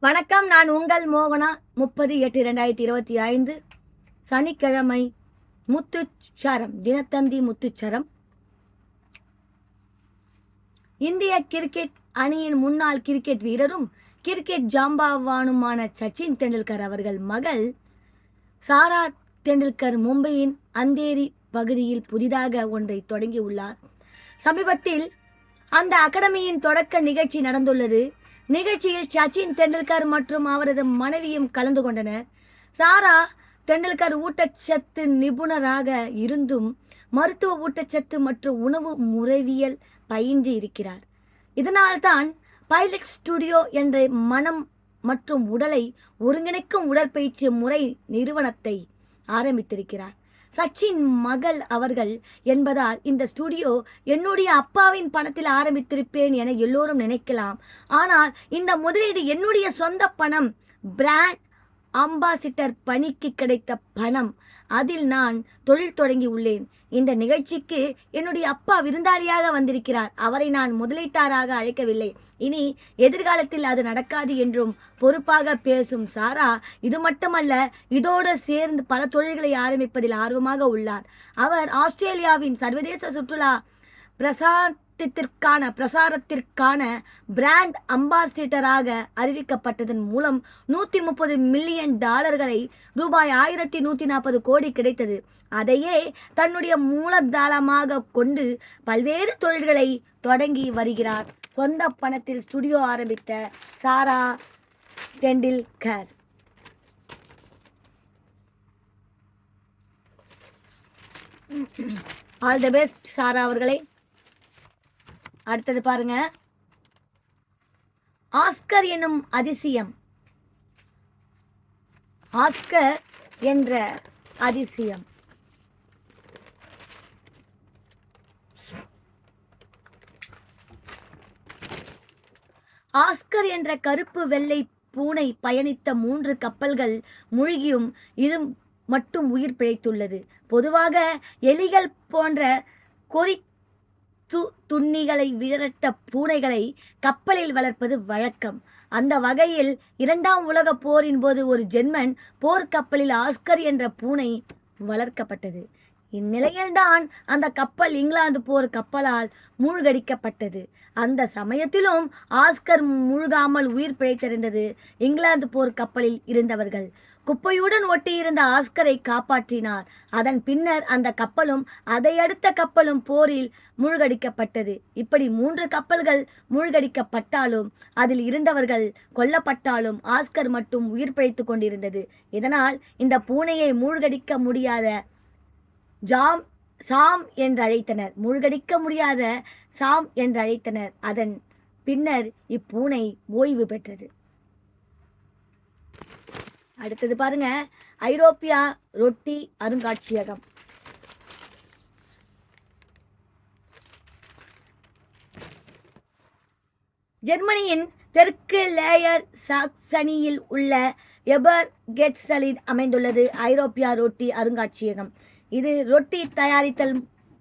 வணக்கம் நான் உங்கள் மோகனா. முப்பது எட்டு ரெண்டாயிரத்தி இருபத்தி ஐந்து சனிக்கிழமை முத்துச்சரம் தினத்தந்தி முத்துச்சரம். இந்திய கிரிக்கெட் அணியின் முன்னாள் கிரிக்கெட் வீரரும் கிரிக்கெட் ஜாம்பாவானுமான சச்சின் தெண்டுல்கர் அவர்கள் மகள் சாரா தெண்டுல்கர் மும்பையின் அந்தேரி பகுதியில் புதிதாக ஒன்றை தொடங்கியுள்ளார். சமீபத்தில் அந்த அகாடமியின் தொடக்க நிகழ்ச்சி நடந்துள்ளது. நிகழ்ச்சியில் சச்சின் தெண்டுல்கர் மற்றும் அவரது மனைவியும் கலந்து கொண்டனர். சாரா தெண்டுல்கர் ஊட்டச்சத்து நிபுணராக இருந்தும் மருத்துவ ஊட்டச்சத்து மற்றும் உணவு முறைவியல் பயின்று இருக்கிறார். இதனால்தான் பைலட் ஸ்டுடியோ என்ற மனம் மற்றும் உடலை ஒருங்கிணைக்கும் உடற்பயிற்சி முறை நிறுவனத்தை ஆரம்பித்திருக்கிறார். சச்சின் மகள் அவர்கள் என்பதால் இந்த ஸ்டுடியோ என்னுடைய அப்பாவின் பணத்தில் ஆரம்பித்திருப்பேன் என எல்லோரும் நினைக்கலாம். ஆனால் இந்த முதலீடு என்னுடைய சொந்த பணம். பிராண்ட் அம்பாசிட்டர் பணிக்கு கிடைத்த பணம். அதில் நான் தொழில் தொடங்கி உள்ளேன். இந்த நிகழ்ச்சிக்கு என்னுடைய அப்பா விருந்தாளியாக வந்திருக்கிறார். அவரை நான் முதலீட்டாராக அழைக்கவில்லை. இனி எதிர்காலத்தில் அது நடக்காது என்றும் பொறுப்பாக பேசும் சாரா இது மட்டுமல்ல இதோடு சேர்ந்து பல தொழில்களை ஆரம்பிப்பதில் ஆர்வமாக உள்ளார். அவர் ஆஸ்திரேலியாவின் சர்வதேச சுற்றுலா பிரசாரத்திற்கான பிரசாரத்திற்கான பிராண்ட் அம்பாசிடராக அறிவிக்கப்பட்டதன் மூலம் நூற்றி முப்பது மில்லியன் டாலர்களை ரூபாய் ஆயிரத்தி நூற்றி நாற்பது கோடி கிடைத்தது. அதையே தன்னுடைய மூலதாளமாக கொண்டு பல்வேறு தொழில்களை தொடங்கி வருகிறார். சொந்த பணத்தில் ஸ்டுடியோ ஆரம்பித்த சாரா டெண்டில்கர். ஆல் த பெஸ்ட் சாரா அவர்களே. அடுத்தது பாருங்க. ஆஸ்கர் எனும் அதிசயம். ஆஸ்கர் என்ற அதிசயம். ஆஸ்கர் என்ற கருப்பு வெள்ளை பூனை பயணித்த மூன்று கப்பல்கள் மூழ்கியும் இது மட்டும் உயிர் பிழைத்துள்ளது. பொதுவாக எலிகள் போன்ற கொறி து துண்ணிகளை விரட்ட பூனைகளை கப்பலில் வளர்ப்பது வழக்கம். அந்த வகையில் இரண்டாம் உலகப் போரின் போது ஒரு ஜெர்மன் போர்க்கப்பலில் ஆஸ்கர் என்ற பூனை வளர்க்கப்பட்டது. இந்நிலையில்தான் அந்த கப்பல் இங்கிலாந்து போர் கப்பலால் மூழ்கடிக்கப்பட்டது. அந்த சமயத்திலும் ஆஸ்கர் மூழ்காமல் உயிர் பிழைத்திருந்தது இங்கிலாந்து போர் கப்பலில் இருந்தவர்கள். குப்பையுடன் ஒட்டியிருந்த ஆஸ்கரை காப்பாற்றினார். அதன் பின்னர் அந்த கப்பலும் அதை அடுத்த கப்பலும் போரில் மூழ்கடிக்கப்பட்டது. இப்படி மூன்று கப்பல்கள் மூழ்கடிக்கப்பட்டாலும் அதில் இருந்தவர்கள் கொல்லப்பட்டாலும் ஆஸ்கர் மட்டும் உயிர் பிழைத்து கொண்டிருந்தது. இதனால் இந்த பூனையை மூழ்கடிக்க முடியாத ஜாம் சாம் என்று அழைத்தனர் மூழ்கடிக்க முடியாத சாம் என்று அழைத்தனர் அதன் பின்னர் இப்பூனை ஓய்வு பெற்றது. அடுத்தது பாருங்க ஐரோப்பியா ரொட்டி அருங்காட்சியகம். ஜெர்மனியின் தெற்கு லேயர் சாக்சனியில் உள்ள எபர் கெட்ஸலில் அமைந்துள்ளது ஐரோப்பியா ரொட்டி அருங்காட்சியகம். இது ரொட்டி தயாரித்தல்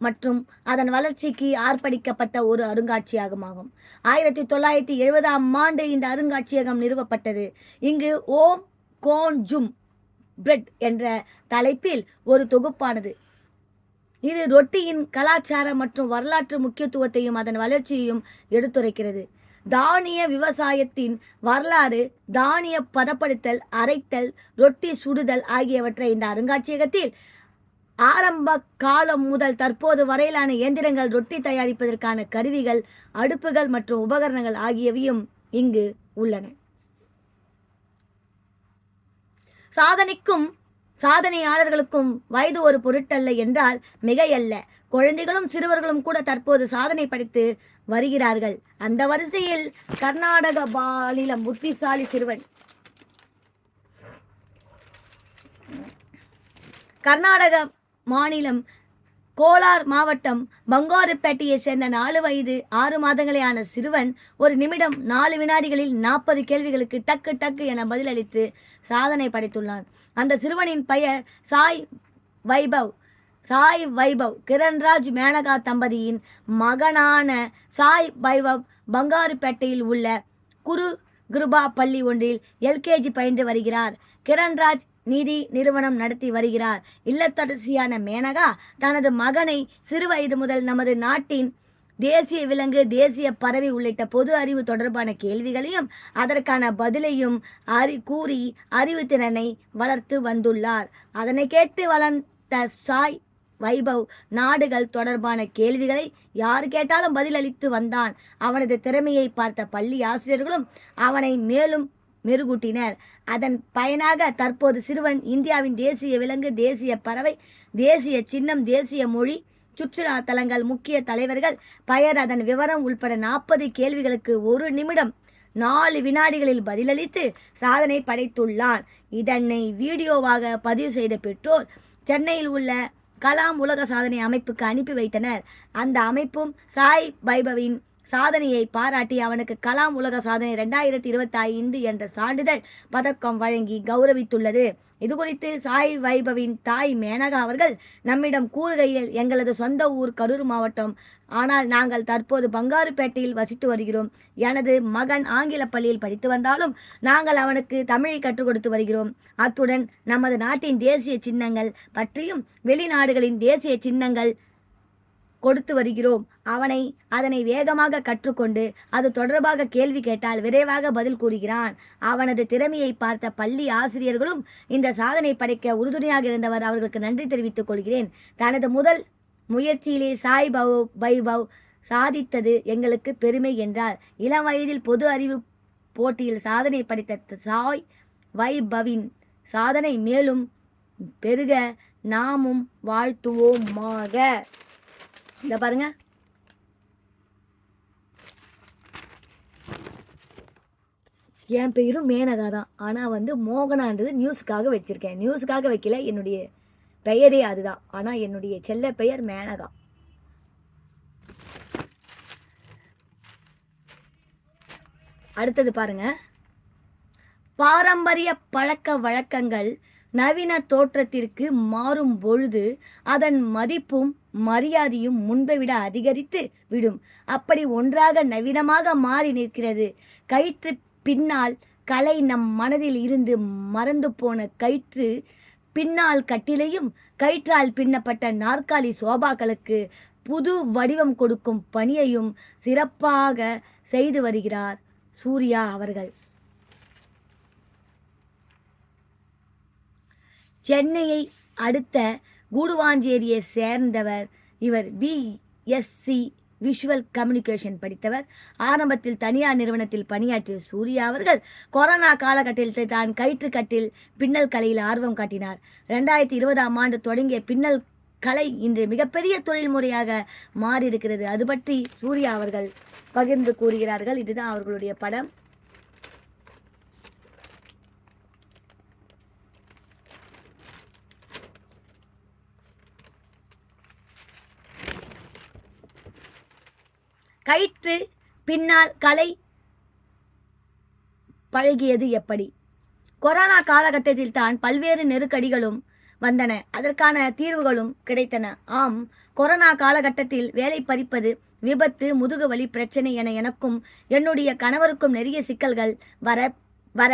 மற்றும் அதன் வளர்ச்சிக்கு ஆர்ப்பணிக்கப்பட்ட ஒரு அருங்காட்சியகமாகும். ஆயிரத்தி தொள்ளாயிரத்தி எழுபதாம் ஆண்டு இந்த அருங்காட்சியகம் நிறுவப்பட்டது. இங்கு ஓம் கோன் ஜும் பிரெட் என்ற தலைப்பில் ஒரு தொகுப்பானது. இது ரொட்டியின் கலாச்சார மற்றும் வரலாற்று முக்கியத்துவத்தையும் அதன் வளர்ச்சியையும் எடுத்துரைக்கிறது. தானிய விவசாயத்தின் வரலாறு தானிய பதப்படுத்தல் அரைத்தல் ரொட்டி சுடுதல் ஆகியவற்றை இந்த அருங்காட்சியகத்தில் ஆரம்ப காலம் முதல் தற்போது வரையிலான இயந்திரங்கள் ரொட்டி தயாரிப்பதற்கான கருவிகள் அடுப்புகள் மற்றும் உபகரணங்கள் ஆகியவையும் இங்கு உள்ளன. சாதனைக்கும் சாதனையாளர்களுக்கும் வயது ஒரு பொருட்டல்ல என்றால் மிகையல்ல. குழந்தைகளும் சிறுவர்களும் கூட தற்போது சாதனை படைத்து வருகிறார்கள். அந்த வரிசையில் கர்நாடக மாநிலம் புத்திசாலி சிறுவன். கர்நாடக மாநிலம் கோலார் மாவட்டம் பங்காருப்பேட்டையை சேர்ந்த நாலு வயது ஆறு மாதங்களேயான சிறுவன் ஒரு நிமிடம் நாலு வினாடிகளில் நாற்பது கேள்விகளுக்கு டக்கு டக்கு என பதிலளித்து சாதனை படைத்துள்ளான். அந்த சிறுவனின் பெயர் சாய் வைபவ். சாய் வைபவ் கிரண்ராஜ் மேனகா தம்பதியின் மகனான சாய் வைபவ் பங்காருப்பேட்டையில் உள்ள குரு குருபா பள்ளி ஒன்றில் எல்கேஜி பயின்று வருகிறார். கிரண்ராஜ் நிதி நிறுவனம் நடத்தி வருகிறார். இல்லத்தரசியான மேனகா தனது மகனை சிறுவயது முதல் நமது நாட்டின் தேசிய விலங்கு தேசிய பறவை உள்ளிட்ட பொது அறிவு தொடர்பான கேள்விகளையும் அதற்கான பதிலையும் அறி கூறி அறிவுத்திறனை வளர்த்து வந்துள்ளார். அதனை கேட்டு வளர்ந்த சாய் வைபவ் நாடுகள் தொடர்பான கேள்விகளை யார் கேட்டாலும் பதிலளித்து வந்தான். அவனது திறமையை பார்த்த பள்ளி ஆசிரியர்களும் அவனை மேலும் மெருகூட்டினர். அதன் பயனாக தற்போது சிறுவன் இந்தியாவின் தேசிய விலங்கு தேசிய பறவை தேசிய சின்னம் தேசிய மொழி சுற்றுலா தலங்கள் முக்கிய தலைவர்கள். பெயர் அதன் விவரம் உள்பட நாற்பது கேள்விகளுக்கு ஒரு நிமிடம் நாலு வினாடிகளில் பதிலளித்து சாதனை படைத்துள்ளான். இதனை வீடியோவாக பதிவு செய்த பெற்றோர் சென்னையில் உள்ள கலாம் உலக சாதனை அமைப்புக்கு அனுப்பி வைத்தனர். அந்த அமைப்பும் சாய் வைபவின் சாதனையை பாராட்டி அவனுக்கு கலாம் உலக சாதனை ரெண்டாயிரத்தி இருபத்தி ஐந்து என்ற சான்றிதழ் பதக்கம் வழங்கி கௌரவித்துள்ளது. இதுகுறித்து சாய் வைபவின் தாய் மேனகா அவர்கள் நம்மிடம் கூறுகையில் எங்களது சொந்த ஊர் கரூர் மாவட்டம். ஆனால் நாங்கள் தற்போது பங்காருப்பேட்டையில் வசித்து வருகிறோம். எனது மகன் ஆங்கில பள்ளியில் படித்து வந்தாலும் நாங்கள் அவனுக்கு தமிழை கற்றுக் கொடுத்து வருகிறோம். அத்துடன் நமது நாட்டின் தேசிய சின்னங்கள் பற்றியும் வெளிநாடுகளின் தேசிய சின்னங்கள் கொடுத்து வருகிறோம். அவனை அதனை வேகமாக கற்றுக்கொண்டு அது தொடர்பாக கேள்வி கேட்டால் விரைவாக பதில் கூறுகிறான். அவனது திறமையை பார்த்த பள்ளி ஆசிரியர்களும் இந்த சாதனை படைக்க உறுதுணையாக இருந்தவர் அவர்களுக்கு நன்றி தெரிவித்துக் கொள்கிறேன். தனது முதல் முயற்சியிலே சாய் பவ் வைபவ் சாதித்தது எங்களுக்கு பெருமை என்றார். இளம் வயதில் பொது அறிவு போட்டியில் சாதனை படைத்த சாய் வைபவின் சாதனை மேலும் பெருக நாமும் வாழ்த்துவோமாக. இந்த பாருங்க. என் பேரும் மேனகா தான். ஆனால் வந்து மோகனான்றது நியூஸுக்காக வச்சுருக்கேன். நியூஸுக்காக வைக்கல என்னுடைய பெயரே அதுதான். ஆனால் என்னுடைய செல்ல பெயர் மேனகா. அடுத்தது பாருங்க. பாரம்பரிய பழக்க வழக்கங்கள் நவீன தோற்றத்திற்கு மாறும் பொழுது அதன் மதிப்பும் மரியாதையும் முன்பை விட அதிகரித்து விடும். அப்படி ஒன்றாக நவீனமாக மாறி நிற்கிறது. கயிற்று பின்னால் கலை நம் மனதில் இருந்து மறந்து போன கயிற்று பின்னால் கட்டிலையும் கயிற்றால் பின்னப்பட்ட நாற்காலி சோபாக்களுக்கு புது வடிவம் கொடுக்கும் பணியையும் சிறப்பாக செய்து வருகிறார் சூர்யா அவர்கள். சென்னையை அடுத்த கூடுவாஞ்சேரியை சேர்ந்தவர் இவர் பிஎஸ்சி விஷுவல் கம்யூனிகேஷன் படித்தவர். ஆரம்பத்தில் தனியார் நிறுவனத்தில் பணியாற்றிய சூர்யா அவர்கள் கொரோனா காலகட்டத்தில் தான் கயிற்றுக்கட்டில் பின்னல் கலையில் ஆர்வம் காட்டினார். ரெண்டாயிரத்தி இருபதாம் ஆண்டு தொடங்கிய பின்னல் கலை இன்று மிகப்பெரிய தொழில்முறையாக மாறியிருக்கிறது. அது பற்றி சூர்யா அவர்கள் பகிர்ந்து கூறுகிறார்கள். இதுதான் அவர்களுடைய படம். கயிற்று பின்னால் கலை பழகியது எப்படி? கொரோனா காலகட்டத்தில் தான் பல்வேறு நெருக்கடிகளும் வந்தன. அதற்கான தீர்வுகளும் கிடைத்தன. ஆம் கொரோனா காலகட்டத்தில் வேலை பறிப்பது விபத்து முதுகுவலி பிரச்சனை என எனக்கும் என்னுடைய கணவருக்கும் நிறைய சிக்கல்கள் வர வர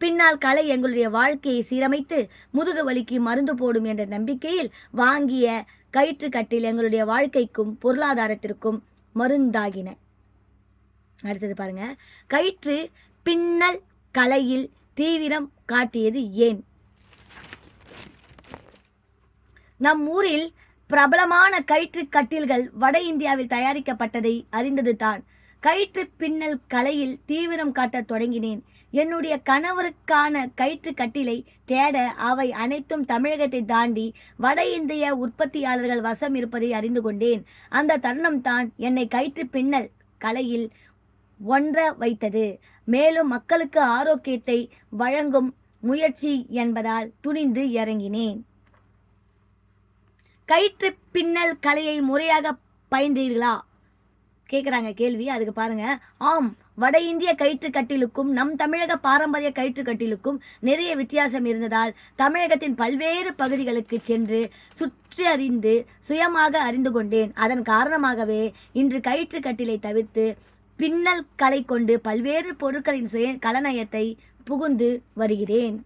பின்னால் கலை எங்களுடைய வாழ்க்கையை சீரமைத்து முதுகு வலிக்கு மருந்து போடும் என்ற நம்பிக்கையில் வாங்கிய கயிற்று கட்டில் எங்களுடைய வாழ்க்கைக்கும் பொருளாதாரத்திற்கும் மருந்தாகின. அடுத்தது பாருங்க. கயிற்று பின்னல் கலையில் தீவிரம் காட்டியது ஏன்? நம் ஊரில் பிரபலமான கயிற்று கட்டில்கள் வட இந்தியாவில் தயாரிக்கப்பட்டதை அறிந்தது தான் கயிற்று பின்னல் கலையில் தீவிரம் காட்டத் தொடங்கினேன். என்னுடைய கணவருக்கான கயிற்று கட்டிலை தேட அவை அனைத்தும் தமிழகத்தை தாண்டி வட இந்திய உற்பத்தியாளர்கள் வசம் இருப்பதை அறிந்து கொண்டேன். அந்த தருணம் தான் என்னை கயிற்று பின்னல் கலையில் ஒன்ற வைத்தது. மேலும் மக்களுக்கு ஆரோக்கியத்தை வழங்கும் முயற்சி என்பதால் துணிந்து இறங்கினேன். கயிற்று பின்னல் கலையை முறையாக பயின்றீர்களா? கேட்குறாங்க கேள்வி. அதுக்கு பாருங்க. ஆம் வட இந்திய கயிற்று கட்டிலுக்கும் நம் தமிழக பாரம்பரிய கயிற்றுக்கட்டிலுக்கும் நிறைய வித்தியாசம் இருந்ததால் தமிழகத்தின் பல்வேறு பகுதிகளுக்கு சென்று சுற்றி அறிந்து சுயமாக அறிந்து கொண்டேன். அதன் காரணமாகவே இன்று கயிற்று கட்டிலை தவிர்த்து பின்னல் கலை கொண்டு பல்வேறு பொருட்களின் சுய கலநயத்தை புகுந்து வருகிறேன்.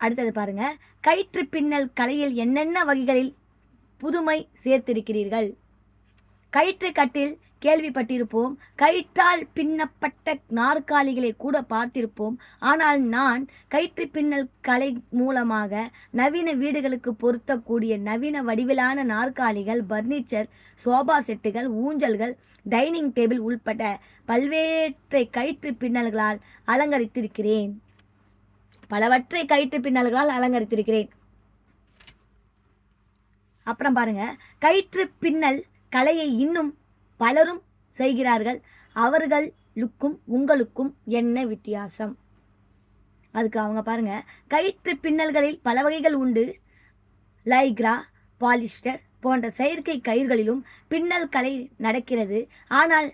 அடுத்தது பாருங்க. கயிற்று பின்னல் கலையில் என்னென்ன வகைகளில் புதுமை சேர்த்திருக்கிறீர்கள்? கயிற்று கட்டில் கேள்விப்பட்டிருப்போம். கயிற்றால் பின்னப்பட்ட நாற்காலிகளை கூட பார்த்திருப்போம். ஆனால் நான் கயிற்று பின்னல் கலை மூலமாக நவீன வீடுகளுக்கு பொருத்தக்கூடிய நவீன வடிவிலான நாற்காலிகள் பர்னிச்சர் சோபா செட்டுகள் ஊஞ்சல்கள் டைனிங் டேபிள் உள்பட பல்வேற்றை கயிற்று பின்னல்களால் அலங்கரித்திருக்கிறேன். பலவற்றை கயிற்று பின்னல்களால் அலங்கரித்திருக்கிறேன். அப்புறம் பாருங்க. கயிற்று பின்னல் கலையை இன்னும் பலரும் செய்கிறார்கள். அவர்களுக்கும் உங்களுக்கும் என்ன வித்தியாசம்? அதுக்கு அவங்க பாருங்க. கயிற்று பின்னல்களில் பல வகைகள் உண்டு. லைக்ரா பாலிஸ்டர் போன்ற செயற்கை கயிர்களிலும் பின்னல் கலை நடக்கிறது. ஆனால்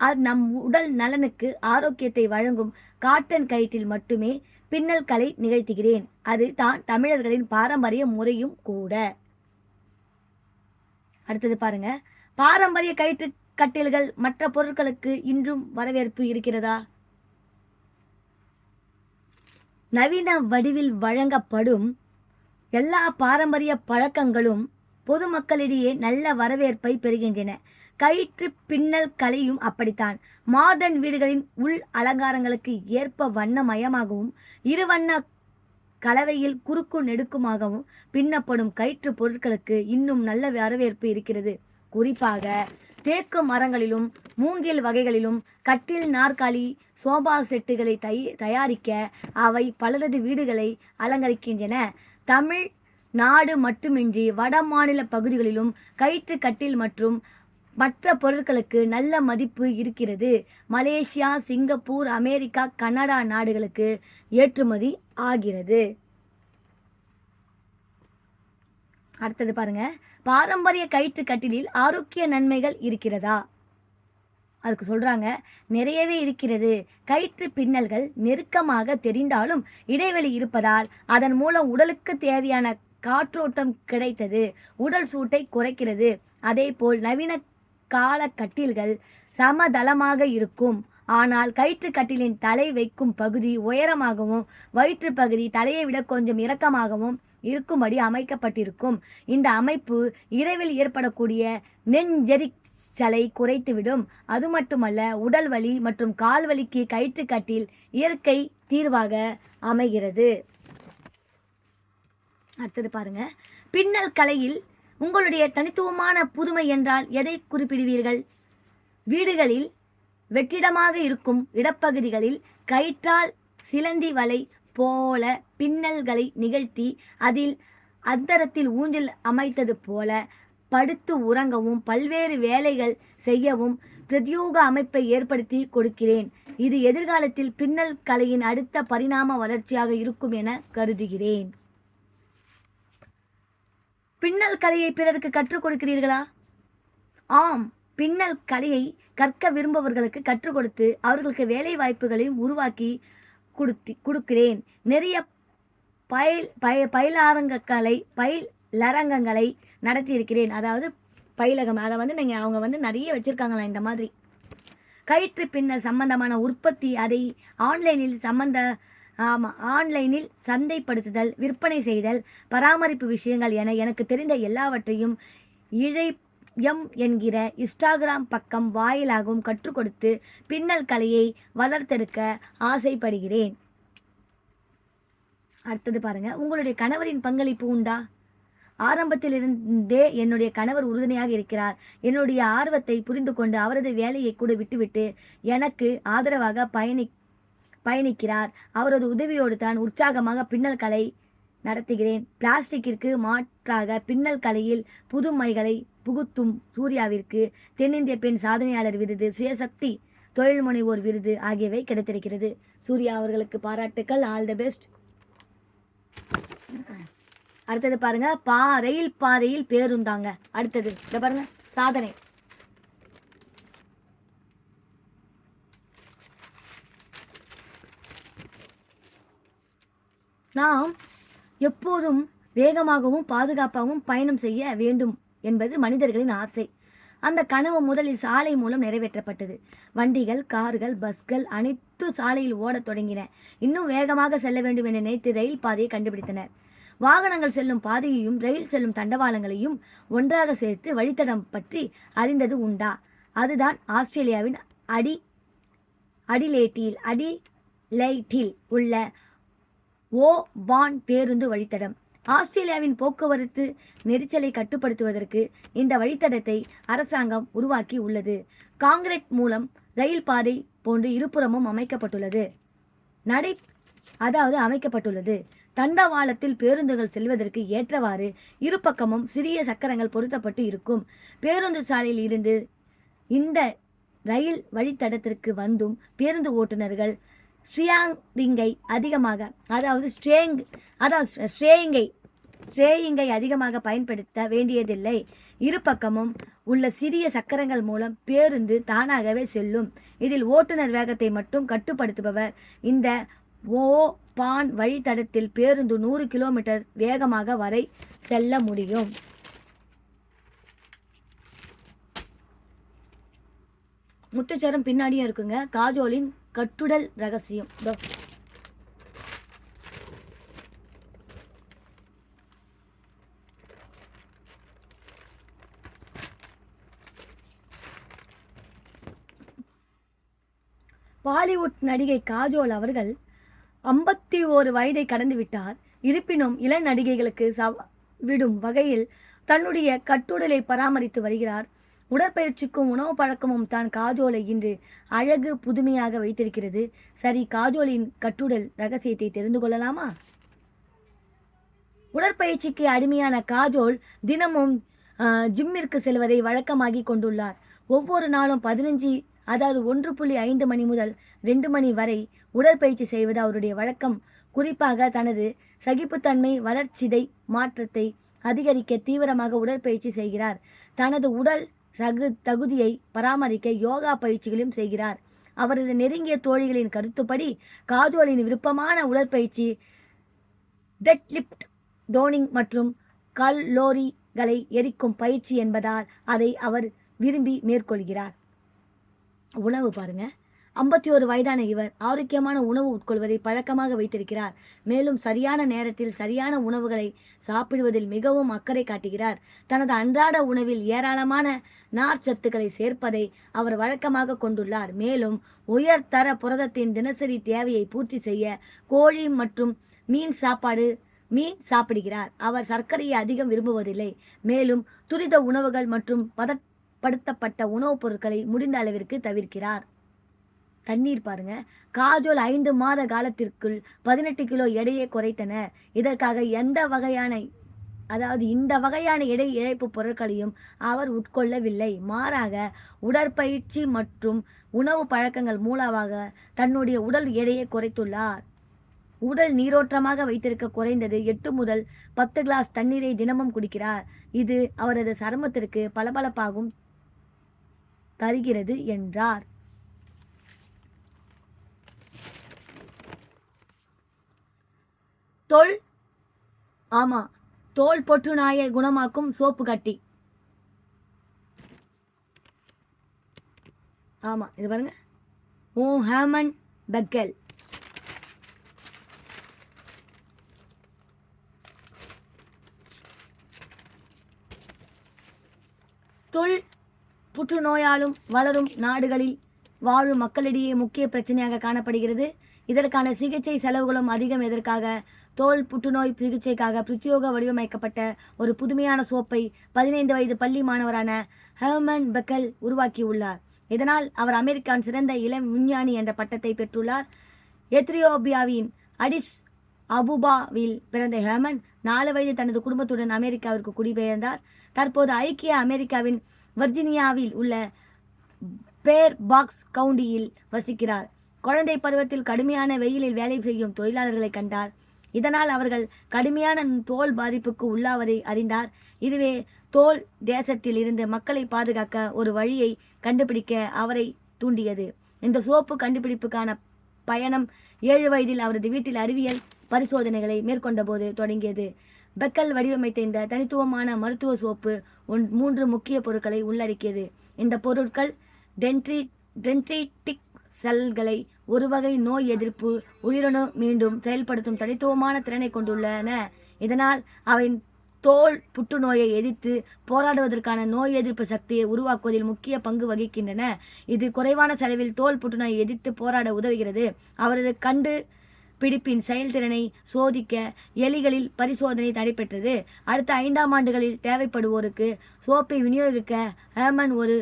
அது நம் உடல் நலனுக்கு ஆரோக்கியத்தை வழங்கும் காட்டன் கயிற்றில் மட்டுமே பின்னல் கலை நிகழ்த்துகிறேன். அது தான் தமிழர்களின் பாரம்பரிய முறையும் கூட. அடுத்தது பாருங்க. பாரம்பரிய கயிற்று கட்டில்கள் மற்ற பொருட்களுக்கு இன்றும் வரவேற்பு இருக்கிறதா? நவீன வடிவில் வழங்கப்படும் எல்லா பாரம்பரிய பழக்கங்களும் பொதுமக்களிடையே நல்ல வரவேற்பை பெறுகின்றன. கயிற்று பின்னல் கலையும் அப்படித்தான். மாடர்ன் வீடுகளின் உள் அலங்காரங்களுக்கு ஏற்ப வண்ணமயமாகவும் இருவண்ண கலவையில் குறுக்கு நெடுக்குமாகவும் பின்னப்படும் கயிற்று பொருட்களுக்கு இன்னும் நல்ல வரவேற்பு இருக்கிறது. குறிப்பாக தேக்கு மரங்களிலும் மூங்கில் வகைகளிலும் கட்டில் நாற்காலி சோபா செட்டுகளை தை தயாரிக்க அவை பலரது வீடுகளை அலங்கரிக்கின்றன. தமிழ் நாடு மட்டுமின்றி வட மாநில பகுதிகளிலும் கயிற்று கட்டில் மற்றும் மற்ற பொருட்களுக்கு நல்ல மதிப்பு இருக்கிறது. மலேசியா சிங்கப்பூர் அமெரிக்கா கனடா நாடுகளுக்கு ஏற்றுமதி ஆகிறது. அடுத்தது பாருங்கள் பாரம்பரிய கயிற்று கட்டிலில் ஆரோக்கிய நன்மைகள் இருக்கிறதா? அதுக்கு சொல்கிறாங்க நிறையவே இருக்கிறது. கயிற்று பின்னல்கள் நெருக்கமாக தெரிந்தாலும் இடைவெளி இருப்பதால் அதன் மூலம் உடலுக்கு தேவையான காற்றோட்டம் கிடைத்தது உடல் சூட்டை குறைக்கிறது. அதேபோல் நவீன கால கட்டில்கள் சமதளமாக இருக்கும். ஆனால் கயிற்றுக்கட்டிலின் தலை வைக்கும் பகுதி உயரமாகவும் வயிற்று பகுதி தலையை விட கொஞ்சம் இறக்கமாகவும் இருக்கும்படி அமைக்கப்பட்டிருக்கும். இந்த அமைப்பு இரவில் ஏற்படக்கூடிய நெஞ்செரிச்சலை குறைத்துவிடும். அது மட்டுமல்ல உடல் வலி மற்றும் கால் வலிக்கு கயிற்றுக்கட்டில் இயற்கை தீர்வாக அமைகிறது. அடுத்தது பாருங்க. பின்னல் கலையில் உங்களுடைய தனித்துவமான புதுமை என்றால் எதை குறிப்பிடுவீர்கள்? வீடுகளில் வெற்றிடமாக இருக்கும் இடப்பகுதிகளில் கயிற்றால் சிலந்தி வலை போல பின்னல்களை நிகழ்த்தி அதில் அந்தரத்தில் ஊஞ்சல் அமைத்தது போல படுத்து உறங்கவும் பல்வேறு வேலைகள் செய்யவும் பிரத்யோக அமைப்பை ஏற்படுத்தி கொடுக்கிறேன். இது எதிர்காலத்தில் பின்னல் கலையின் அடுத்த பரிணாம வளர்ச்சியாக இருக்கும் என கருதுகிறேன். பின்னல் கலையை பிறருக்கு கற்றுக் கொடுக்கிறீர்களா? ஆம் பின்னல் கலையை கற்க விரும்பவர்களுக்கு கற்றுக் கொடுத்து அவர்களுக்கு வேலை வாய்ப்புகளையும் உருவாக்கி கொடுத்தி கொடுக்கிறேன். நிறைய பயில் பய பயிலாரங்கங்களை பயிலரங்கங்களை நடத்தியிருக்கிறேன் அதாவது பயிலகம். அதை வந்து நீங்கள் அவங்க வந்து நிறைய வச்சுருக்காங்களா இந்த மாதிரி? கயிற்று பின்னல் சம்பந்தமான உற்பத்தி அதை ஆன்லைனில் சம்பந்த ஆமாம் ஆன்லைனில் சந்தைப்படுத்துதல் விற்பனை செய்தல் பராமரிப்பு விஷயங்கள் என எனக்கு தெரிந்த எல்லாவற்றையும் இழை எம் என்கிற இன்ஸ்டாகிராம் பக்கம் வாயிலாகவும் கற்றுக் கொடுத்து பின்னல் கலையை வளர்த்தெடுக்க ஆசைப்படுகிறேன். அடுத்தது பாருங்க. உங்களுடைய கணவரின் பங்களிப்பு உண்டா? ஆரம்பத்திலிருந்தே என்னுடைய கணவர் உறுதுணையாக இருக்கிறார். என்னுடைய ஆர்வத்தை புரிந்து கொண்டு அவரது வேலையை கூட விட்டுவிட்டு எனக்கு ஆதரவாக பயணி பயணிக்கிறார். அவரது உதவியோடு தான் உற்சாகமாக பின்னல் கலை நடத்துகிறேன். பிளாஸ்டிக்கிற்கு மாற்றாக பின்னல் கலையில் புதுமைகளை புகுத்தும் சூர்யாவிற்கு தென்னிந்திய பெண் சாதனையாளர் விருது சுயசக்தி தொழில் முனைவோர் விருது ஆகியவை கிடைத்திருக்கிறது. சூர்யா அவர்களுக்கு பாராட்டுக்கள். ஆல் த பெஸ்ட் அடுத்தது பாருங்க. பா ரயில் பாதையில் பேருந்தாங்க. அடுத்தது இதை பாருங்க. சாதனை. நாம் எப்போதும் வேகமாகவும் பாதுகாப்பாகவும் பயணம் செய்ய வேண்டும். என்பது மனிதர்களின் ஆசை. அந்த கனவு முதலில் சாலை மூலம் நிறைவேற்றப்பட்டது. வண்டிகள் கார்கள் பஸ்கள் அனைத்து சாலையில் ஓடத் தொடங்கின. இன்னும் வேகமாக செல்ல வேண்டும் என நினைத்து ரயில் பாதையை கண்டுபிடித்தனர் வாகனங்கள் செல்லும் பாதையையும் ரயில் செல்லும் தண்டவாளங்களையும் ஒன்றாக சேர்த்து வழித்தடம் பற்றி அறிந்தது உண்டா? அதுதான் ஆஸ்திரேலியாவின் அடி அடிலேட்டில் அடிலைட்டில் உள்ள ஓ பான் பேருந்து வழித்தடம். ஆஸ்திரேலியாவின் போக்குவரத்து நெரிச்சலை கட்டுப்படுத்துவதற்கு இந்த வழித்தடத்தை அரசாங்கம் உருவாக்கி உள்ளது காங்கிரீட் மூலம் ரயில் பாதை போன்று இருபுறமும் அமைக்கப்பட்டுள்ளது. நடை அதாவது அமைக்கப்பட்டுள்ளது. தண்டவாளத்தில் பேருந்துகள் செல்வதற்கு ஏற்றவாறு இருபக்கமும் சிறிய சக்கரங்கள் பொருத்தப்பட்டு இருக்கும். பேருந்து சாலையில் இருந்து இந்த ரயில் வழித்தடத்திற்கு வந்தும் பேருந்து ஓட்டுநர்கள் ஸ்ரீயாங்கிங்கை அதிகமாக அதாவது ஸ்ட்ரேங் அதாவது ஸ்ரேயிங்கை ஸ்ட்ரேயிங்கை அதிகமாக பயன்படுத்த வேண்டியதில்லை. இரு பக்கமும் உள்ள சிறிய சக்கரங்கள் மூலம் பேருந்து தானாகவே செல்லும். இதில் ஓட்டுநர் வேகத்தை மட்டும் கட்டுப்படுத்துபவர். இந்த ஓ பான் வழித்தடத்தில் பேருந்து நூறு கிலோமீட்டர் வேகமாக வரை செல்ல முடியும். முத்துச்சரம் பின்னாடியும் இருக்குங்க. காஜோலின் கட்டுடல் ரகசியம். பாலிவுட் நடிகை காஜோல் அவர்கள் ஐம்பத்தி ஓரு வயதை கடந்து விட்டார். இருப்பினும் இள நடிகைகளுக்கு சவ விடும் வகையில் தன்னுடைய கட்டுடலை பராமரித்து வருகிறார். உடற்பயிற்சிக்கும் உணவு பழக்கமும் தான் காஜோலை இன்று அழகு புதுமையாக வைத்திருக்கிறது. சரி காஜோலின் கட்டுடல் ரகசியத்தை தெரிந்து கொள்ளலாமா? உடற்பயிற்சிக்கு அடிமையான காஜோல் தினமும் ஜிம்மிற்கு செல்வதை வழக்கமாகி கொண்டுள்ளார். ஒவ்வொரு நாளும் பதினஞ்சு அதாவது ஒன்று புள்ளி ஐந்து மணி முதல் ரெண்டு மணி வரை உடற்பயிற்சி செய்வது அவருடைய வழக்கம். குறிப்பாக தனது சகிப்புத்தன்மை வளர்ச்சிதை மாற்றத்தை அதிகரிக்க தீவிரமாக உடற்பயிற்சி செய்கிறார். தனது உடல் சகு தகுதியை பராமரிக்க யோகா பயிற்சிகளையும் செய்கிறார். அவரது நெருங்கிய தோழிகளின் கருத்துப்படி காஜோலின் விருப்பமான உடற்பயிற்சி டெட்லிப்ட் டோனிங் மற்றும் கல்லோரிகளை எரிக்கும் பயிற்சி என்பதால் அதை அவர் விரும்பி மேற்கொள்கிறார். உணவு பாருங்கள் ஐம்பத்தி ஒரு வயதான இவர் ஆரோக்கியமான உணவு உட்கொள்வதை பழக்கமாக வைத்திருக்கிறார். மேலும் சரியான நேரத்தில் சரியான உணவுகளை சாப்பிடுவதில் மிகவும் அக்கறை காட்டுகிறார். தனது அன்றாட உணவில் ஏராளமான நார்ச்சத்துக்களை சேர்ப்பதை அவர் வழக்கமாக கொண்டுள்ளார். மேலும் உயர்தர புரதத்தின் தினசரி தேவையை பூர்த்தி செய்ய கோழி மற்றும் மீன் சாப்பாடு மீன் சாப்பிடுகிறார். அவர் சர்க்கரையை அதிகம் விரும்புவதில்லை. மேலும் துரித உணவுகள் மற்றும் பதப்படுத்தப்பட்ட உணவுப் பொருட்களை முடிந்த அளவிற்கு தவிர்க்கிறார். தண்ணீர் பாருங்க. காஜோல் ஐந்து மாத காலத்திற்குள் பதினெட்டு கிலோ எடையை குறைத்தன. இதற்காக எந்த வகையான அதாவது இந்த வகையான எடை இழைப்பு பொருட்களையும் அவர் உட்கொள்ளவில்லை. மாறாக உடற்பயிற்சி மற்றும் உணவு பழக்கங்கள் மூலமாக தன்னுடைய உடல் எடையை குறைத்துள்ளார். உடல் நீரோட்டமாக வைத்திருக்க குறைந்தது எட்டு முதல் பத்து கிளாஸ் தண்ணீரை தினமும் குடிக்கிறார். இது அவரது சருமத்திற்கு பளபளப்பாகவும் தருகிறது என்றார். தோல் ஆமா தோல் பொற்று நாயை குணமாக்கும் சோப்பு கட்டி. ஆமா இது பாருங்க. ஓ ஹேமன் பெக்கல். தொல் புற்றுநோயாலும் வளரும் நாடுகளில் வாழும் மக்களிடையே முக்கிய பிரச்சனையாக காணப்படுகிறது. இதற்கான சிகிச்சை செலவுகளும் அதிகம். எதற்காக? தோல் புற்றுநோய் சிகிச்சைக்காக பிரத்யோக வடிவமைக்கப்பட்ட ஒரு புதுமையான சோப்பை பதினைந்து வயது பள்ளி மாணவரான ஹெர்மன் பெக்கல் உருவாக்கியுள்ளார். இதனால் அவர் அமெரிக்காவின் சிறந்த இளம் விஞ்ஞானி என்ற பட்டத்தை பெற்றுள்ளார். எத்ரியோபியாவின் அடிஸ் அபுபாவில் பிறந்த ஹேமன் நாலு வயது தனது குடும்பத்துடன் அமெரிக்காவிற்கு குடிபெயர்ந்தார். தற்போது ஐக்கிய அமெரிக்காவின் வர்ஜீனியாவில் உள்ள பேர் பாக்ஸ் கவுண்டியில் வசிக்கிறார். குழந்தை பருவத்தில் கடுமையான வெயிலில் வேலை செய்யும் தொழிலாளர்களை கண்டார். இதனால் அவர்கள் கடுமையான தோல் பாதிப்புக்கு உள்ளாவதை அறிந்தார். இதுவே தோல் தேசத்தில் இருந்து மக்களை பாதுகாக்க ஒரு வழியை கண்டுபிடிக்க அவரை தூண்டியது. இந்த சோப்பு கண்டுபிடிப்புக்கான பயணம் ஏழு வயதில் அவரது வீட்டில் அறிவியல் பரிசோதனைகளை மேற்கொண்டபோது தொடங்கியது. பெக்கல் வடிவமைத்த இந்த தனித்துவமான மருத்துவ சோப்பு ஒன் மூன்று முக்கிய பொருட்களை உள்ளடக்கியது. இந்த பொருட்கள் டென்ட்ரி டென்ட்ரிட்டிக் செல்களை ஒரு வகை நோய் எதிர்ப்பு உயிரணு மீண்டும் செயல்படுத்தும் தனித்துவமான திறனை கொண்டுள்ளன. இதனால் அவை தோல் புற்றுநோயை எதிர்த்து போராடுவதற்கான நோய் எதிர்ப்பு சக்தியை உருவாக்குவதில் முக்கிய பங்கு வகிக்கின்றன. இது குறைவான செலவில் தோல் புற்றுநோயை எதிர்த்து போராட உதவுகிறது. அவரது கண்டு பிடிப்பின் செயல்திறனை சோதிக்க எலிகளில் பரிசோதனை நடைபெற்றது அடுத்த ஐந்தாம் ஆண்டுகளில் தேவைப்படுவோருக்கு சோப்பை விநியோகிக்க ஹேமன் ஒரு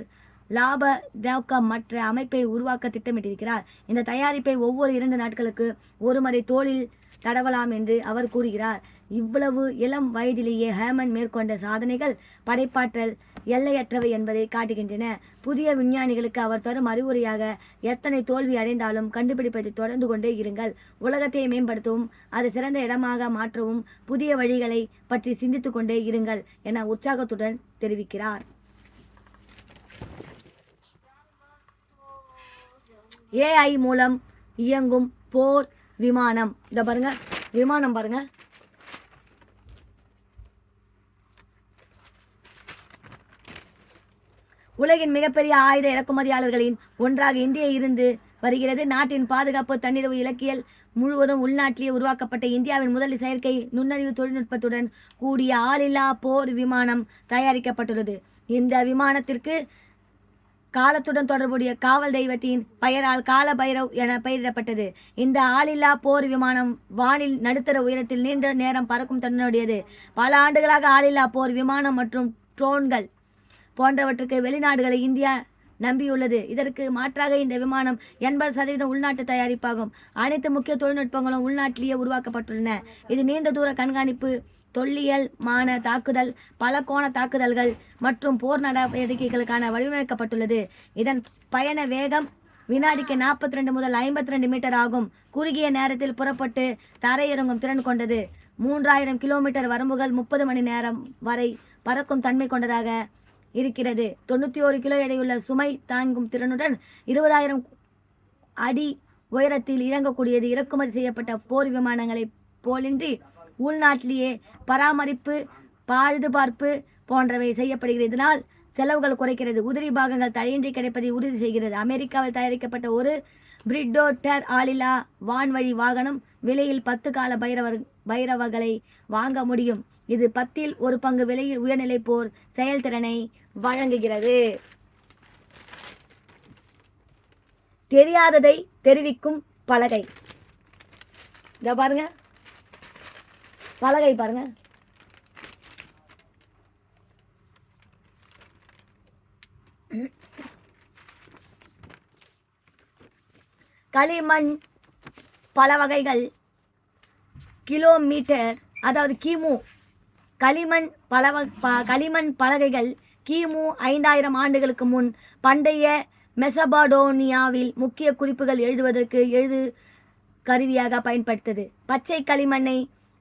லாப நோக்கமற்ற அமைப்பை உருவாக்க திட்டமிட்டிருக்கிறார். இந்த தயாரிப்பை ஒவ்வொரு இரண்டு நாட்களுக்கு ஒரு முறை தோளில் தடவலாம் என்று அவர் கூறுகிறார். இவ்வளவு இளம் வயதிலேயே ஹேமன் மேற்கொண்ட சாதனைகள் படைப்பாற்றல் எல்லையற்றவை என்பதை காட்டுகின்றன. புதிய விஞ்ஞானிகளுக்கு அவர் தரும் அறிவுரையாக எத்தனை தோல்வி அடைந்தாலும் கண்டுபிடிப்பதை தொடர்ந்து கொண்டே இருங்கள். உலகத்தை மேம்படுத்தவும் அது சிறந்த இடமாக மாற்றவும் புதிய வழிகளை பற்றி சிந்தித்து கொண்டே இருங்கள் என உற்சாகத்துடன் தெரிவிக்கிறார். ஏஐ மூலம் இயங்கும் போர் விமானம். இத பாருங்க. விமானம் பாருங்க. உலகின் மிகப்பெரிய ஆயுத இறக்குமதியாளர்களின் ஒன்றாக இந்தியா இருந்து வருகிறது. நாட்டின் பாதுகாப்பு தன்னிறைவு இலக்கியல் முழுவதும் உள்நாட்டிலேயே உருவாக்கப்பட்ட இந்தியாவின் முதல் செயற்கை நுண்ணறிவு தொழில்நுட்பத்துடன் கூடிய ஆளில்லா போர் விமானம் தயாரிக்கப்பட்டுள்ளது. இந்த விமானத்திற்கு காலத்துடன் தொடர்புடைய காவல் தெய்வத்தின் பெயரால் கால பைரவ் என பெயரிடப்பட்டது. இந்த ஆளில்லா போர் விமானம் வானில் நடுத்தர உயரத்தில் நீண்ட நேரம் பறக்கும் தன்னுடையது. பல ஆண்டுகளாக ஆளில்லா போர் விமானம் மற்றும் ட்ரோன்கள் போன்றவற்றுக்கு வெளிநாடுகளை இந்தியா நம்பியுள்ளது. இதற்கு மாற்றாக இந்த விமானம் எண்பது சதவீதம் உள்நாட்டு தயாரிப்பாகும். அனைத்து முக்கிய தொழில்நுட்பங்களும் உள்நாட்டிலேயே உருவாக்கப்பட்டுள்ளன. இது நீண்ட தூர கண்காணிப்பு தொல்லியல் மான தாக்குதல் பல கோண தாக்குதல்கள் மற்றும் போர் நடவடிக்கைகளுக்கான வடிவமைக்கப்பட்டுள்ளது. இதன் பயண வேகம் வினாடிக்கு நாற்பத்தி ரெண்டு முதல் ஐம்பத்தி ரெண்டு மீட்டர் ஆகும். குறுகிய நேரத்தில் புறப்பட்டு தரையிறங்கும் திறன் கொண்டது. மூன்றாயிரம் கிலோமீட்டர் வரம்புகள் முப்பது மணி நேரம் வரை பறக்கும் தன்மை கொண்டதாக இருக்கிறது. தொண்ணூற்றி ஒரு கிலோ எடையுள்ள சுமை தாங்கும் திறனுடன் இருபதாயிரம் அடி உயரத்தில் இறங்கக்கூடியது. இறக்குமதி செய்யப்பட்ட போர் விமானங்களை போலின்றி உள்நாட்டிலேயே பராமரிப்பு பாழுதுபார்ப்பு போன்றவை செய்யப்படுகிறது. இதனால் செலவுகள் குறைக்கிறது. உதிரி பாகங்கள் தடையின்றி கிடைப்பதை உறுதி செய்கிறது. அமெரிக்காவில் தயாரிக்கப்பட்ட ஒரு பிரிட்டோட்டர் ஆளில்லா வான்வழி வாகனம் விலையில் பத்து கால பைரவர் பைரவர்களை வாங்க முடியும். இது பத்தில் ஒரு பங்கு விலையில் உயர்நிலை போர் செயல்திறனை வழங்குகிறது. தெரியாததை தெரிவிக்கும் பலகை. இத பாருங்க. பலகை பாருங்க. களிமண் பல வகைகள். கிலோமீட்டர் அதாவது கிமு. களிமண் பலவ ப களிமண் பலகைகள் கிமு ஐந்தாயிரம் ஆண்டுகளுக்கு முன் பண்டைய மெசபாடோனியாவில் முக்கிய குறிப்புகள் எழுதுவதற்கு எழுது கருவியாக பயன்படுத்தது. பச்சை களிமண்ணை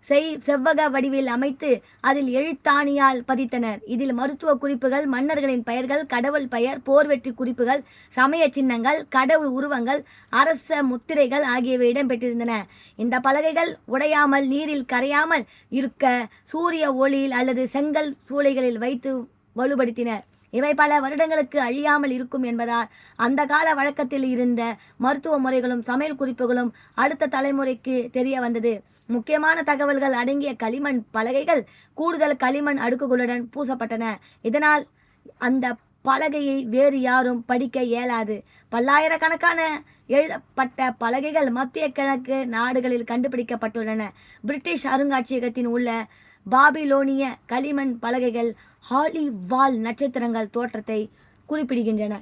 செய் செவ்வக வடிவில் அமைத்து அதில் எழுத்தாணியால் பதித்தனர். இதில் மருத்துவ குறிப்புகள் மன்னர்களின் பெயர்கள் கடவுள் பெயர் போர் வெற்றி குறிப்புகள் சமய சின்னங்கள் கடவுள் உருவங்கள் அரச முத்திரைகள் ஆகியவை இடம்பெற்றிருந்தன. இந்த பலகைகள் உடையாமல் நீரில் கரையாமல் இருக்க சூரிய ஒளியில் அல்லது செங்கல் சூளைகளில் வைத்து வலுப்படுத்தினர் இவை பல வருடங்களுக்கு அழியாமல் இருக்கும் என்பதால் அந்த கால வழக்கத்தில் இருந்த மருத்துவ முறைகளும் சமையல் குறிப்புகளும் அடுத்த தலைமுறைக்கு தெரிய வந்தது. முக்கியமான தகவல்கள் அடங்கிய களிமண் பலகைகள் கூடுதல் களிமண் அடுக்குகளுடன் பூசப்பட்டன. இதனால் அந்த பலகையை வேறு யாரும் படிக்க இயலாது. பல்லாயிரக்கணக்கான எழுதப்பட்ட பலகைகள் மத்திய கிழக்கு நாடுகளில் கண்டுபிடிக்கப்பட்டுள்ளன. பிரிட்டிஷ் அருங்காட்சியகத்தின் உள்ள பாபிலோனிய களிமண் பலகைகள் ஹாலி வால் நட்சத்திரங்கள் தோற்றத்தை குறிப்பிடுகின்றன.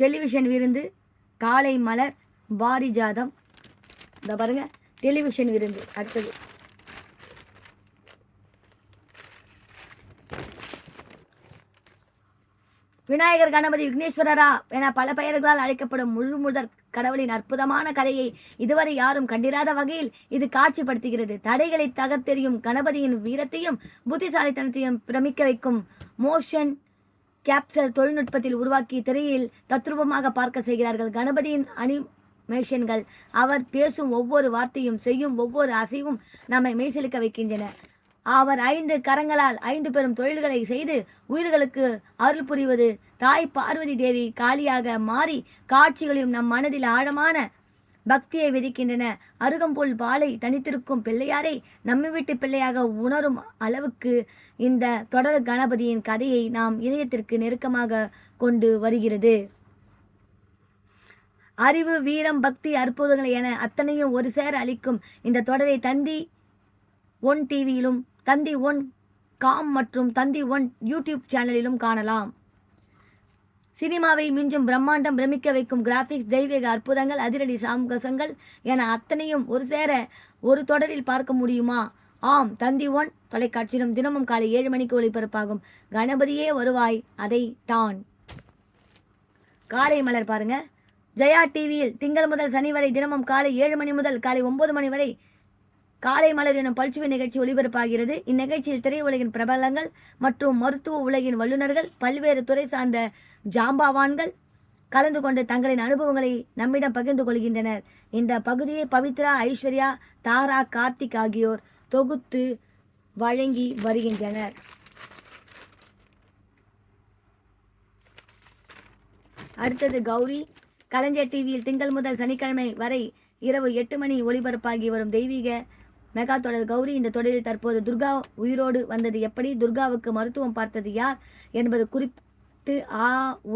டெலிவிஷன் விருந்து காலை மலர் பாரிஜாதம் இந்த பாருங்க டெலிவிஷன் விருந்து அடுத்தது. விநாயகர் கணபதி விக்னேஸ்வரரா என பல பெயர்களால் அழைக்கப்படும் முழுமுதற் கடவுளின் அற்புதமான கதையை இதுவரை யாரும் கண்டிராத வகையில் இது காட்சிப்படுத்துகிறது. தடைகளை தகர்த்தெறியும் கணபதியின் வீரத்தையும் புத்திசாலித்தனத்தையும் பிரமிக்க வைக்கும் மோஷன் கேப்சர் தொழில்நுட்பத்தில் உருவாக்கி திரையில் தத்ரூபமாக பார்க்க செய்கிறார்கள். கணபதியின் அணி மேஷன்கள் அவர் பேசும் ஒவ்வொரு வார்த்தையும் செய்யும் ஒவ்வொரு அசைவும் நம்மை மெய்சிலுக்க வைக்கின்றன. அவர் ஐந்து கரங்களால் ஐந்து பெரும் தொழில்களை செய்து உயிர்களுக்கு அருள் புரிவது. தாய் பார்வதி தேவி காளியாக மாறி காட்சிகளையும் நம் மனதில் ஆழமான பக்தியை விதிக்கின்றன. அருகம்புல் பாலை தனித்திருக்கும் பிள்ளையாரை நம்மை விட்டு பிள்ளையாக உணரும் அளவுக்கு இந்த தொடர் கணபதியின் கதையை நாம் இதயத்திற்கு நெருக்கமாக கொண்டு வருகிறது. அறிவு வீரம் பக்தி அற்புதங்கள் என அத்தனையும் ஒரு சேர அளிக்கும் இந்த தொடரை தந்தி ஒன் டிவியிலும் தந்தி ஒன் காம் மற்றும் தந்தி ஒன் யூடியூப் சேனலிலும் காணலாம். சினிமாவை மிஞ்சும் பிரம்மாண்டம் பிரமிக்க வைக்கும் கிராபிக்ஸ் தெய்வீக அற்புதங்கள் அதிரடி சாம்கசங்கள் என அத்தனையும் ஒரு சேர ஒரு தொடரில் பார்க்க முடியுமா? ஆம் தந்தி ஒன் தொலைக்காட்சியிலும் தினமும் காலை ஏழு மணிக்கு ஒளிபரப்பாகும். கணபதியே வருவாய் அதை தான். காலை மலர் பாருங்க. ஜெயா டிவியில் திங்கள் முதல் சனி வரை தினமும் காலை ஏழு மணி முதல் காலை ஒன்பது மணி வரை காலை மலர் எனும் பல்சுவை நிகழ்ச்சி ஒளிபரப்பாகிறது. இந்நிகழ்ச்சியில் திரையுலகின் பிரபலங்கள் மற்றும் மருத்துவ உலகின் வல்லுநர்கள் பல்வேறு துறை சார்ந்த ஜாம்பாவான்கள் கலந்து கொண்டு தங்களின் அனுபவங்களை நம்மிடம் பகிர்ந்து கொள்கின்றனர். இந்த பகுதியை பவித்ரா ஐஸ்வர்யா தாரா கார்த்திக் ஆகியோர் தொகுத்து வழங்கி வருகின்றனர். அடுத்தது கௌரி. கலைஞர் டிவியில் திங்கள் முதல் சனிக்கிழமை வரை இரவு எட்டு மணி ஒளிபரப்பாகி வரும் தெய்வீக மெகா தொடர் கௌரி இந்த தொடரில் தற்போது துர்கா உயிரோடு வந்தது. எப்படி துர்காவுக்கு மருத்துவம் பார்த்தது யார் என்பது குறித்து ஆ.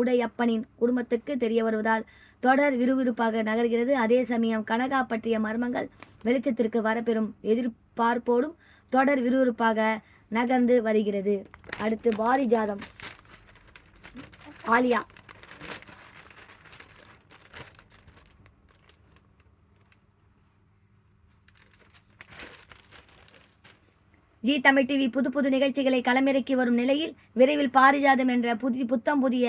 உடையப்பனின் குடும்பத்துக்கு தெரிய வருவதால் தொடர் விறுவிறுப்பாக நகர்கிறது. அதே சமயம் கனகா பற்றிய மர்மங்கள் வெளிச்சத்திற்கு வரப்பெறும் எதிர்பார்ப்போடும் தொடர் விறுவிறுப்பாக நகர்ந்து வருகிறது. அடுத்து பாரி ஜாதம் ஆலியா. ஜி தமிழ் டிவி புது புது நிகழ்ச்சிகளை களமிறக்கி வரும் நிலையில் விரைவில் பாரிஜாதம் என்ற புதி புத்தம் புதிய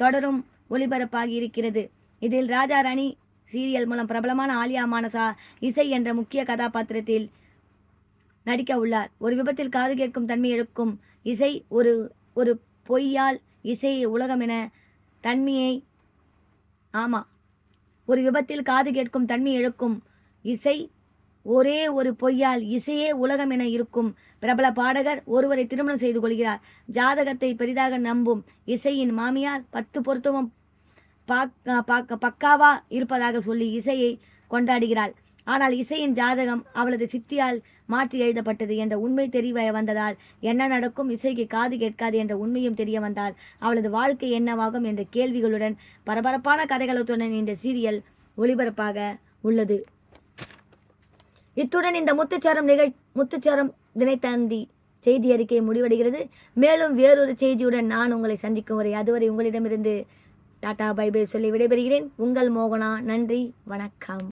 தொடரும் ஒளிபரப்பாகி இருக்கிறது. இதில் ராஜா ராணி சீரியல் மூலம் பிரபலமான ஆலியா மானசா இசை என்ற முக்கிய கதாபாத்திரத்தில் நடிக்க உள்ளார். ஒரு விபத்தில் காது கேட்கும் தன்மை எடுக்கும் இசை ஒரு ஒரு பொய்யால் இசை உலகம் என தன்மையை ஆமா ஒரு விபத்தில் காது கேட்கும் தன்மை இழக்கும் இசை ஒரே ஒரு பொய்யால் இசையே உலகம் என இருக்கும். பிரபல பாடகர் ஒருவரை திருமணம் செய்து கொள்கிறார். ஜாதகத்தை பெரிதாக நம்பும் இசையின் மாமியார் பத்து பொருத்தமும் பாக்க- பக்காவா இருப்பதாக சொல்லி இசையை கொண்டாடுகிறாள். ஆனால் இசையின் ஜாதகம் அவளது சித்தியால் மாற்றி எழுதப்பட்டது என்ற உண்மை தெரிய வந்ததால் என்ன நடக்கும்? இசைக்கு காது கேட்காது என்ற உண்மையும் தெரிய வந்தால் அவளது வாழ்க்கை என்னவாகும் என்ற கேள்விகளுடன் பரபரப்பான கதைகளுடன் இந்த சீரியல் ஒளிபரப்பாக உள்ளது. இத்துடன் இந்த முத்துச்சாரம் நிகழ் முத்துச்சாரம் தினைத்தந்தி செய்தி அறிக்கை முடிவடைகிறது. மேலும் வேறொரு செய்தியுடன் நான் உங்களை சந்திக்கும் வரை அதுவரை உங்களிடமிருந்து டாடா பை பை சொல்லி விடைபெறுகிறேன். உங்கள் மோகனா நன்றி வணக்கம்.